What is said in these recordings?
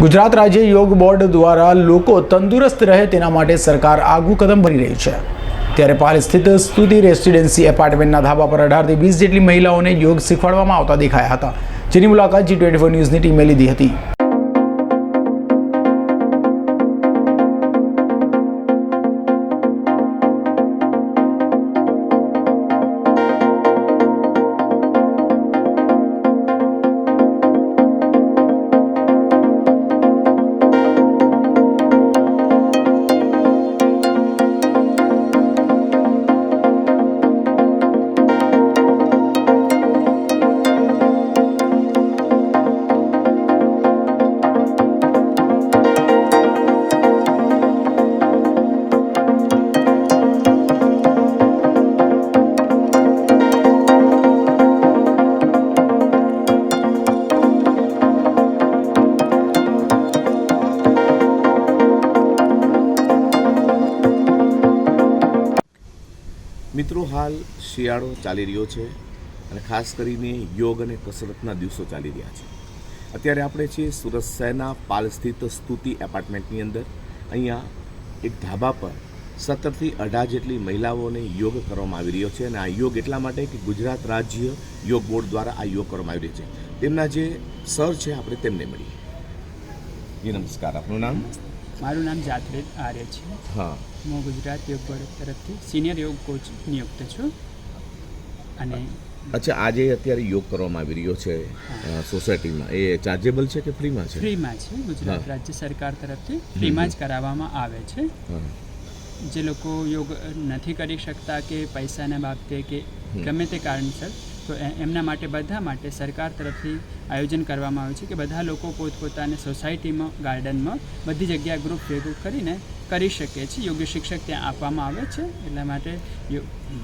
ગુજરાત રાજ્ય યોગ બોર્ડ દ્વારા લોકો તંદુરસ્ત રહે તેના માટે સરકાર આગવું કદમ ભરી રહી છે. ત્યારે પાલ સ્થિત સ્તુતિ રેસિડેન્સી એપાર્ટમેન્ટના ધાબા પર અઢારથી વીસ જેટલી મહિલાઓને યોગ શીખવાડવામાં આવતા દેખાયા હતા. જેની મુલાકાત જી ટ્વેન્ટી ફોર ન્યૂઝની ટીમે લીધી હતી. હાલ શિયાળો ચાલી રહ્યો છે અને ખાસ કરીને યોગ અને કસરતના દિવસો ચાલી રહ્યા છે. અત્યારે આપણે છીએ સુરત શહેરના પાલ સ્થિત સ્તુતિ એપાર્ટમેન્ટની અંદર. અહીંયા એક ધાબા પર સત્તરથી અઢાર જેટલી મહિલાઓને યોગ કરવામાં આવી રહ્યો છે અને આ યોગ એટલા માટે કે ગુજરાત રાજ્ય યોગ બોર્ડ દ્વારા આ યોગ કરવામાં આવી રહ્યો છે. તેમના જે સર છે, આપણે તેમને મળીએ. નમસ્કાર. આપનું નામ? મારું નામ જાદવેદ આર્ય છે. હા. હું ગુજરાત યોગ બોર્ડ તરફથી સિનિયર યોગ કોચ નિયુક્ત છું. અને અચ્છા આજે અત્યારે યોગ કરવામાં આવી રહ્યો છે સોસાયટીમાં. એ ચાર્જેબલ છે કે ફ્રીમાં છે? ફ્રીમાં છે. ગુજરાત રાજ્ય સરકાર તરફથી ફ્રીમાં જ કરાવવામાં આવે છે. જે લોકો યોગ નથી કરી શકતા કે પૈસાના બાબતે કે ગમે તે કારણસર તો એ- એમના માટે બધા માટે સરકાર તરફથી આયોજન કરવામાં આવ્યું છે કે બધા લોકો પોતપોતાની સોસાયટીમાં ગાર્ડનમાં બધી જગ્યાએ ગ્રુપ ભેગું કરીને કરી શકે છે. યોગ્ય શિક્ષક ત્યાં આપવામાં આવે છે એટલા માટે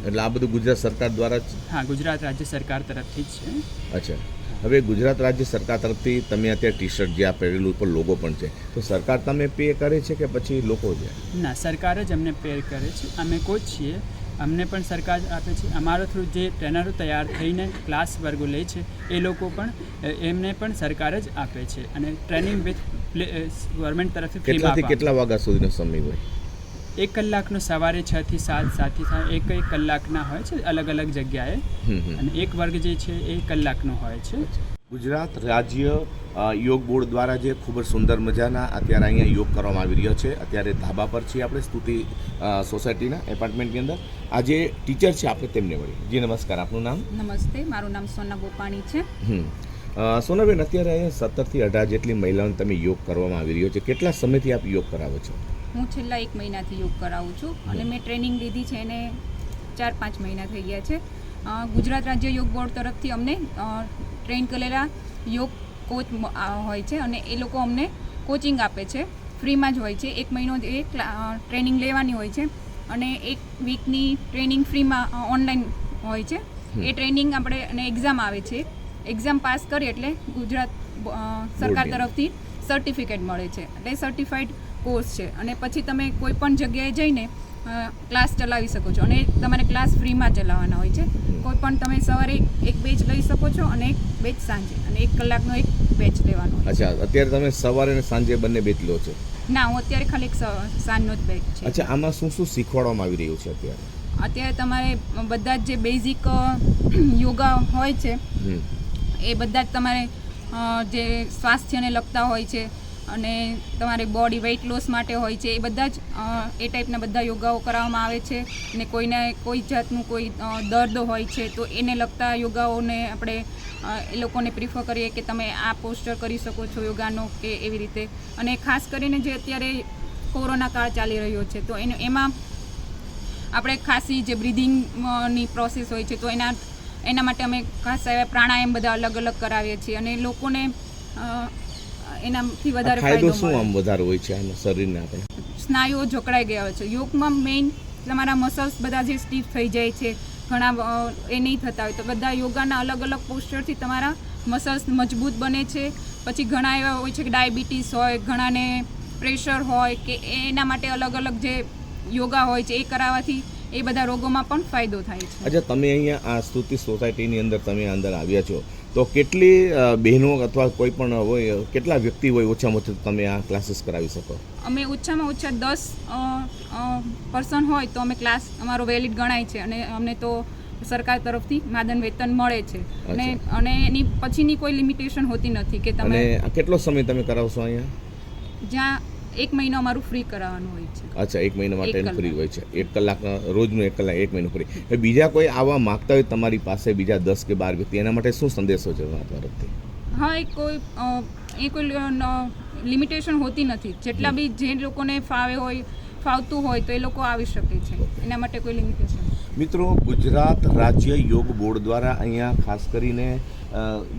એટલે આ બધું ગુજરાત સરકાર દ્વારા જ હા ગુજરાત રાજ્ય સરકાર તરફથી જ છે. અચ્છા. હવે ગુજરાત રાજ્ય સરકાર તરફથી તમે અત્યારે ટી શર્ટ જે આ પહેરેલું ઉપર લોગો પણ છે. તો સરકાર તમે પે કરે છે કે પછી લોકો છે ના સરકાર જ અમને પે કરે છે. અમે કોચ છીએ અમને પણ સરકાર આપે છે. અમારા થ્રુ જે ટ્રેનરો તૈયાર થઈને ક્લાસ વર્ગો લે છે એ લોકો પણ એમને પણ સરકાર જ આપે છે. અને ટ્રેનિંગ વિથ ગવર્મેન્ટ તરફથી કેટલાથી કેટલા વાગ્યા સુધીનો સમય હોય? એક કલાકનો સવારે છ થી સાત સાતથી સાત એક એક કલાકના હોય છે અલગ અલગ જગ્યાએ. અને એક વર્ગ જે છે એ કલાકનો હોય છે. ગુજરાત રાજ્ય યોગ બોર્ડ દ્વારા જે ખૂબ જ સુંદર મજાના અત્યારે અહીંયા યોગ કરવામાં આવી રહ્યો છે. અત્યારે ધાબા પર છીએ આપણે સ્તુતિ સોસાયટીના એપાર્ટમેન્ટની અંદર. આ જે ટીચર છે આપણે તેમને મળી જી નમસ્કાર. આપનું નામ? નમસ્તે. મારું નામ સોના ગોપાણી છે. સોનાબેન અત્યારે અહીંયા સત્તરથી અઢાર જેટલી મહિલાઓને તમે યોગ કરવામાં આવી રહ્યો છે. કેટલા સમયથી આપ યોગ કરાવો છો? હું છેલ્લા એક મહિનાથી યોગ કરાવું છું અને મેં ટ્રેનિંગ લીધી છે એને ચાર પાંચ મહિના થઈ ગયા છે. ગુજરાત રાજ્ય યોગ બોર્ડ તરફથી અમને ટ્રેન કરેલા યોગ કોચ હોય છે અને એ લોકો અમને કોચિંગ આપે છે. ફ્રીમાં જ હોય છે. એક મહિનો એ ટ્રેનિંગ લેવાની હોય છે અને એક વીકની ટ્રેનિંગ ફ્રીમાં ઓનલાઈન હોય છે. એ ટ્રેનિંગ આપણે અને એક્ઝામ આવે છે. એક્ઝામ પાસ કરીએ એટલે ગુજરાત સરકાર તરફથી સર્ટિફિકેટ મળે છે. એટલે સર્ટિફાઈડ કોર્સ છે. અને પછી તમે કોઈ પણ જગ્યાએ જઈને ક્લાસ ચલાવી શકો છો. અને તમારે ક્લાસ ફ્રીમાં ચલાવવાના હોય છે. કોઈ પણ તમે સવારે એક બેચ લઈ શકો છો અને એક બેચ સાંજે. અને એક કલાકનો એક બેચ લેવાનો અચ્છા અત્યારે તમે સવારે અને સાંજે બંને બેચ લો છો? ના હું અત્યારે ખાલી એક સાંજનો જ બેચ છે. અચ્છા આમાં શું શું શીખવાડવામાં આવી રહ્યું છે અત્યારે? અત્યારે તમારે બધા જ જે બેઝિક યોગા હોય છે એ બધા જ તમારે જે સ્વાસ્થ્યને લગતા હોય છે અને તમારે બોડી વેઇટ લોસ માટે હોય છે, એ બધા જ એ ટાઈપના બધા યોગાઓ કરાવવામાં આવે છે. અને કોઈને, કોઈ જાતનું કોઈ દર્દ હોય છે, તો એને લગતા યોગાઓને આપણે એ લોકોને પ્રિફર કરીએ કે તમે આ પોસ્ટર કરી શકો છો યોગાનો કે એવી રીતે. અને ખાસ કરીને જે અત્યારે કોરોના કાળ ચાલી રહ્યો છે, તો એને, એમાં આપણે ખાસી જે બ્રિધિંગની પ્રોસેસ હોય છે, તો એના એના માટે અમે ખાસ એવા પ્રાણાયામ બધા અલગ અલગ કરાવીએ છીએ. અને લોકોને એનાથી વધારે ફાયદો શું આમ વધારે હોય છે આના શરીરને આપણે? સ્નાયુઓ જકડાઈ ગયા હોય છે. યોગમાં મેઇન તમારા મસલ્સ બધા જે સ્ટીફ થઈ જાય છે ઘણા એ નહીં થતા હોય. તો બધા યોગાના અલગ અલગ પોસ્ચરથી તમારા મસલ્સ મજબૂત બને છે. પછી ઘણા એવા હોય છે કે ડાયાબિટીસ હોય ઘણાને પ્રેશર હોય કે એના માટે અલગ અલગ જે યોગા હોય છે એ કરાવવાથી એ બધા રોગોમાં પણ ફાયદો થાય છે. અચ્છા તમે અહીંયા આ સ્તુતિ સોસાયટીની અંદર તમે અંદર આવ્યા છો. તો કેટલી બહેનો અથવા કોઈ પણ હોય કેટલા વ્યક્તિ હોય ઓછામાં ઓછું તમે આ ક્લાસીસ કરાવી શકો? અમે ઓછામાં ઓછા દસ પર્સન હોય તો અમે ક્લાસ અમારો વેલિડ ગણાય છે અને અમને તો સરકાર તરફથી માદન વેતન મળે છે. અને અને એની પછીની કોઈ લિમિટેશન હોતી નથી કે તમે કેટલો સમય તમે કરાવશો અહીંયા? જ્યાં એક મહિનો અમારું ફ્રી કરાવવાનું હોય છે. અચ્છા એક મહિના માટે ફ્રી હોય છે. એક કલાક રોજનું એક કલાક એક મહિનો ફ્રી એ બીજા કોઈ આવવા માંગતા હોય તમારી પાસે બીજા દસ કે બાર વ્યક્તિ એના માટે શું સંદેશો છે તરફથી? હા એ કોઈ એ કોઈ લિમિટેશન હોતી નથી. જેટલા બી જે લોકોને ફાવે હોય ફાવતું હોય તો એ લોકો આવી શકે છે. એના માટે કોઈ લિમિટેશન મિત્રો, ગુજરાત રાજ્ય યોગ બોર્ડ દ્વારા અહીંયા ખાસ કરીને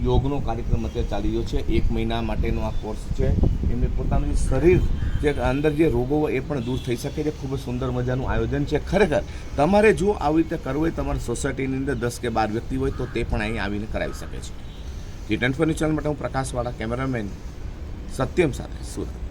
યોગનો કાર્યક્રમ અત્યારે ચાલી રહ્યો છે. એક મહિના માટેનો આ કોર્સ છે. એમને પોતાનું શરીર જે અંદર જે રોગો હોય એ પણ દૂર થઈ શકે છે. ખૂબ જ સુંદર મજાનું આયોજન છે. ખરેખર, તમારે જો આવી રીતે કરવું હોય, તમારી સોસાયટીની અંદર દસ કે બાર વ્યક્તિ હોય, તો તે પણ અહીં આવીને કરાવી શકે છે. G ten four news channel માટે હું પ્રકાશવાળા કેમેરામેન સત્યમ સાથે સુરત